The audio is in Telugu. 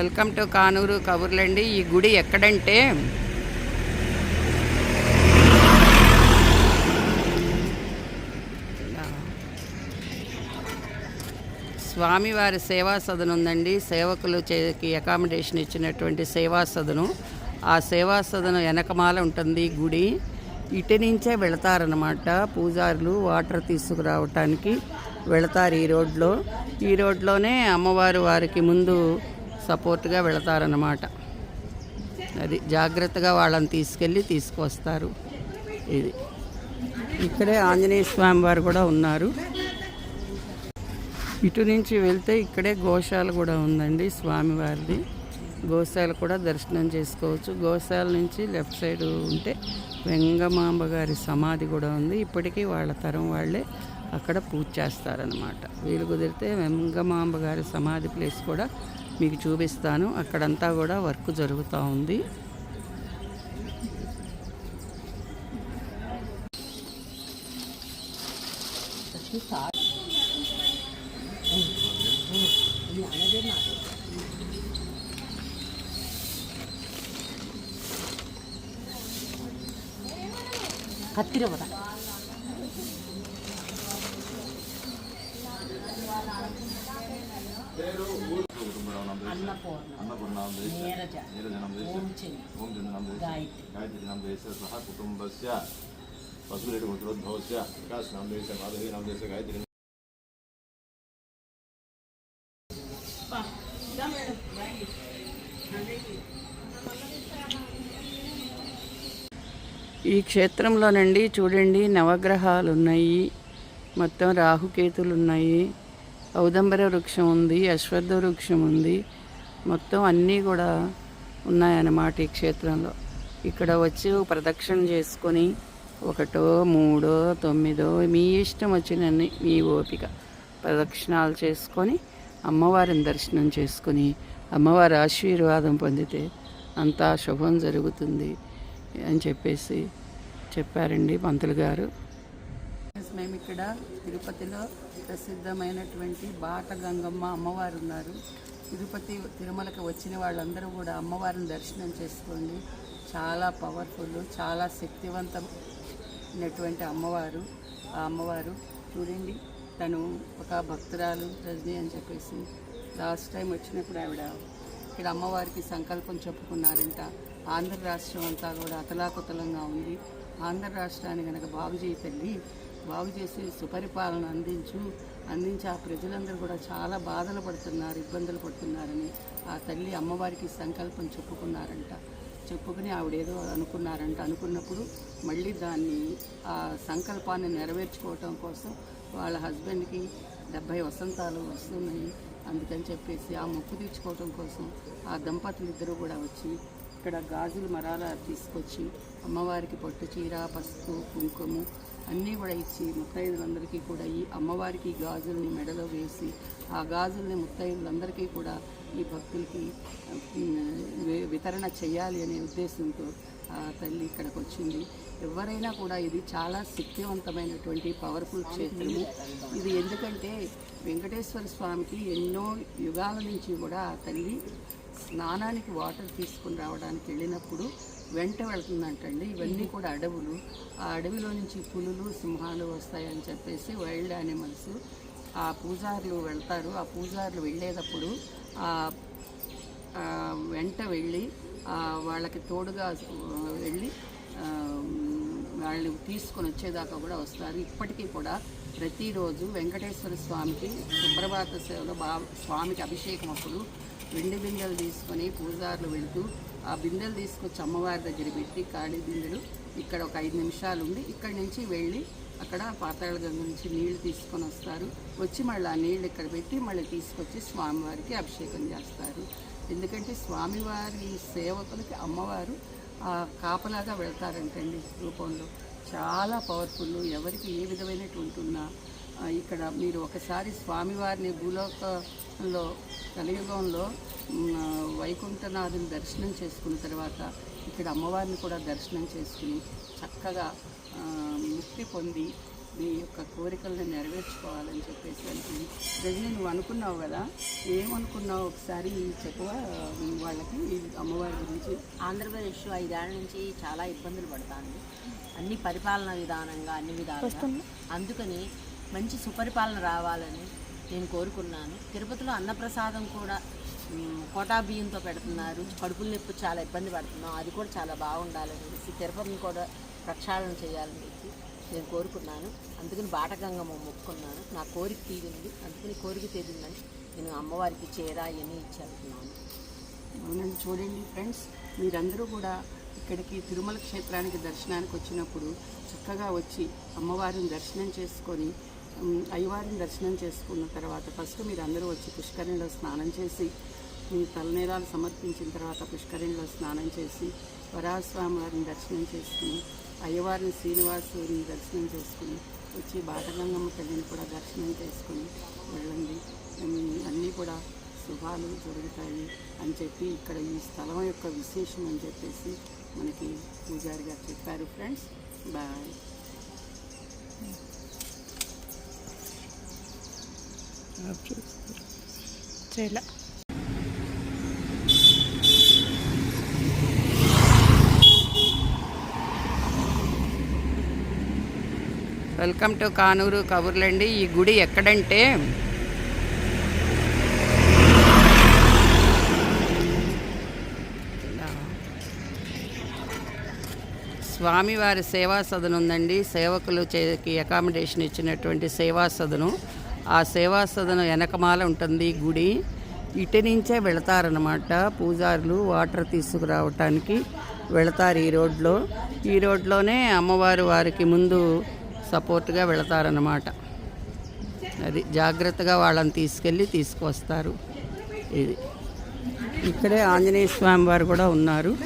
వెల్కమ్ టు కానూరు కబుర్లండి. ఈ గుడి ఎక్కడంటే స్వామివారి సేవా సదనం ఉందండి. సేవకులు చేకి అకామిడేషన్ ఇచ్చినటువంటి సేవా సదనం. ఆ సేవా సదనం వెనకమాల ఉంటుంది ఈ గుడి. ఇటు నుంచే వెళతారనమాట పూజారులు వాటర్ తీసుకురావటానికి. వెళతారు ఈ రోడ్లో. ఈ రోడ్లోనే అమ్మవారు వారికి ముందు సపోర్ట్గా వెళతారనమాట అది జాగ్రత్తగా వాళ్ళని తీసుకెళ్ళి తీసుకొస్తారు ఇది. ఇక్కడే ఆంజనేయ స్వామి వారు కూడా ఉన్నారు. ఇటు నుంచి వెళ్తే ఇక్కడే గోశాల కూడా ఉందండి స్వామివారిది గోశాల కూడా దర్శనం చేసుకోవచ్చు. గోశాల నుంచి లెఫ్ట్ సైడ్ ఉంటే వెంగమాంబ గారి సమాధి కూడా ఉంది. ఇప్పటికీ వాళ్ళ తరం వాళ్ళే అక్కడ పూజ చేస్తారనమాట వీలు కుదిరితే వెంగమాంబ గారి సమాధి ప్లేస్ కూడా మీకు చూపిస్తాను. అక్కడంతా కూడా వర్క్ జరుగుతూ ఉంది. కత్తిరవదా కుటుంబస్య వికాస్ నామదేశ మాధవి నామదేశ గాయత్రి ఈ క్షేత్రంలోనండి చూడండి నవగ్రహాలు ఉన్నాయి మొత్తం రాహుకేతులు ఉన్నాయి ఔదంబర వృక్షం ఉంది అశ్వత్థ వృక్షం ఉంది. మొత్తం అన్నీ కూడా ఉన్నాయన్నమాట ఈ క్షేత్రంలో. ఇక్కడ వచ్చి ప్రదక్షిణ చేసుకొని ఒకటో మూడో తొమ్మిదో మీ ఇష్టం వచ్చినన్ని మీ ఓపిక. ప్రదక్షిణాలు చేసుకొని అమ్మవారిని దర్శనం చేసుకొని అమ్మవారి ఆశీర్వాదం పొందితే అంతా శుభం జరుగుతుంది అని చెప్పేసి చెప్పారండి పంతులు గారు. మేము ఇక్కడ తిరుపతిలో ప్రసిద్ధమైనటువంటి బాట గంగమ్మ అమ్మవారు ఉన్నారు. తిరుపతి తిరుమలకి వచ్చిన వాళ్ళందరూ కూడా అమ్మవారిని దర్శనం చేసుకోండి. చాలా పవర్ఫుల్ చాలా శక్తివంతమైనటువంటి అమ్మవారు ఆ అమ్మవారు. చూడండి తను ఒక భక్తురాలు రజని అని చెప్పేసి. లాస్ట్ టైం వచ్చినప్పుడు ఆవిడ ఇక్కడ అమ్మవారికి సంకల్పం చెప్పుకున్నారంట. ఆంధ్ర రాష్ట్రం అంతా కూడా అతలాకుతలంగా ఉంది. ఆంధ్ర రాష్ట్రాన్ని కనుక బాగు చేయి తల్లి బాగు చేసి సుపరిపాలన అందించు అందించి ఆ ప్రజలందరూ కూడా చాలా బాధలు పడుతున్నారు ఇబ్బందులు పడుతున్నారని ఆ తల్లి అమ్మవారికి సంకల్పం చెప్పుకున్నారంట. చెప్పుకుని ఆవిడేదో అనుకున్నారంట. అనుకున్నప్పుడు మళ్ళీ దాన్ని ఆ సంకల్పాన్ని నెరవేర్చుకోవటం కోసం వాళ్ళ హస్బెండ్కి డెబ్భై వసంతాలు వస్తున్నాయి. అందుకని చెప్పేసి ఆ మొక్కు తీర్చుకోవటం కోసం ఆ దంపతులు ఇద్దరు కూడా వచ్చి ఇక్కడ గాజులు మరాల తీసుకొచ్చి అమ్మవారికి పట్టు చీర పసుపు కుంకుమ అన్నీ కూడా ఇచ్చి ముత్తైదులందరికీ కూడా ఈ అమ్మవారికి గాజుల్ని మెడలో వేసి ఆ గాజుల్ని ముత్తైదులందరికీ కూడా ఈ భక్తులకి వితరణ చేయాలి అనే ఉద్దేశంతో ఆ తల్లి ఇక్కడికి వచ్చింది ఎవరైనా కూడా ఇది చాలా శక్తివంతమైనటువంటి పవర్ఫుల్ క్షేత్రము. ఇది ఎందుకంటే వెంకటేశ్వర స్వామికి ఎన్నో యుగాల నుంచి కూడా ఆ తల్లి స్నానానికి వాటర్ తీసుకుని రావడానికి వెళ్ళినప్పుడు వెంట వెళ్తుందంటండి. ఇవన్నీ కూడా అడవులు. ఆ అడవిలో నుంచి పులులు సింహాలు వస్తాయని చెప్పేసి వైల్డ్ యానిమల్స్ ఆ పూజారులు వెళ్తారు. ఆ పూజారులు వెళ్ళేటప్పుడు ఆ వెంట వెళ్ళి వాళ్ళకి తోడుగా వెళ్ళి వాళ్ళని వాళ్ళు తీసుకొని వచ్చేదాకా కూడా వస్తారు. ఇప్పటికీ కూడా ప్రతిరోజు వెంకటేశ్వర స్వామికి సుప్రభాత సేవలో బా స్వామికి అభిషేకం అప్పుడు వెండి బిందెలు తీసుకొని పూజారులు వెళ్తూ ఆ బిందెలు తీసుకొచ్చి అమ్మవారి దగ్గర పెట్టి కాళీ బిందెలు ఇక్కడ ఒక ఐదు నిమిషాలు ఉండి ఇక్కడి నుంచి వెళ్ళి అక్కడ పాతాళ గంగ నుంచి నీళ్ళు తీసుకొని వస్తారు. వచ్చి మళ్ళీ ఆ నీళ్ళు ఇక్కడ పెట్టి మళ్ళీ తీసుకొచ్చి స్వామివారికి అభిషేకం చేస్తారు. ఎందుకంటే స్వామివారి సేవకులకి అమ్మవారు ఆ కాపలాగా వెళ్తారంటండి రూపంలో. చాలా పవర్ఫుల్. ఎవరికి ఏ విధమైనటువంటి ఉన్నా ఇక్కడ మీరు ఒకసారి స్వామివారిని భూలోక కలియుగంలో మ్, ఆ, వైకుంఠనాథుని దర్శనం చేసుకున్న తర్వాత ఇక్కడ అమ్మవారిని కూడా దర్శనం చేసుకుని చక్కగా ముక్తి పొంది నీ యొక్క కోరికలను నెరవేర్చుకోవాలని చెప్పేసి అనుకుంది రజని నువ్వు అనుకున్నావు కదా ఏమనుకున్నావు ఒకసారి చెప్పవా వాళ్ళకి ఈ అమ్మవారి గురించి. ఆంధ్రప్రదేశ్ ఐదేళ్ళ నుంచి చాలా ఇబ్బందులు పడతాను అన్ని పరిపాలన విధానంగా అన్ని విధాలుగా. అందుకని మంచి సుపరిపాలన రావాలని నేను కోరుకున్నాను. తిరుపతిలో అన్నప్రసాదం కూడా కోటా బియ్యంతో పెడుతున్నారు. కడుపుల నొప్పి చాలా ఇబ్బంది పడుతున్నాం. అది కూడా చాలా బాగుండాలనేసి తిరుపతిని కూడా ప్రక్షాళన చేయాలని చెప్పి నేను కోరుకున్నాను. అందుకని బాటగంగమ్మ మొక్కుకున్నాను. నా కోరిక తీరింది. అందుకని కోరిక తీరిందని నేను అమ్మవారికి చీర అని ఇచ్చేస్తున్నాను అవునండి చూడండి ఫ్రెండ్స్ మీరందరూ కూడా ఇక్కడికి తిరుమల క్షేత్రానికి దర్శనానికి వచ్చినప్పుడు చక్కగా వచ్చి అమ్మవారిని దర్శనం చేసుకొని అయ్యవారిని దర్శనం చేసుకున్న తర్వాత ఫస్ట్ మీరు అందరూ వచ్చి పుష్కరిణిలో స్నానం చేసి మీ తలనేరాలు సమర్పించిన తర్వాత పుష్కరిణిలో స్నానం చేసి వరాహస్వామి వారిని దర్శనం చేసుకుని అయ్యవారిని శ్రీనివాసుని దర్శనం చేసుకుని వచ్చి బాటగంగమ్మ తల్లిని కూడా దర్శనం చేసుకుని వెళ్ళండి. అన్నీ కూడా శుభాలు జరుగుతాయి అని చెప్పి ఇక్కడ ఈ స్థలం యొక్క విశేషం అని చెప్పేసి మనకి పూజారి గారు చెప్పారు. Friends bye. చేయలే? వెల్కమ్ టు కానూరు కబుర్లండి. ఈ గుడి ఎక్కడంటే స్వామివారి సేవా సదను ఉందండి సేవకులు చేకి అకామిడేషన్ ఇచ్చినటువంటి సేవా సదను. ఆ సేవా సదనం వెనకమాల ఉంటుంది గుడి. ఇటు నుంచే వెళతారనమాట పూజారులు వాటర్ తీసుకురావటానికి వెళతారు ఈ రోడ్లో. ఈ రోడ్లోనే అమ్మవారు వారికి ముందు సపోర్ట్గా వెళతారనమాట అది జాగ్రత్తగా వాళ్ళని తీసుకెళ్ళి తీసుకువస్తారు. ఇది. ఇక్కడే ఆంజనేయ స్వామి వారు కూడా ఉన్నారు.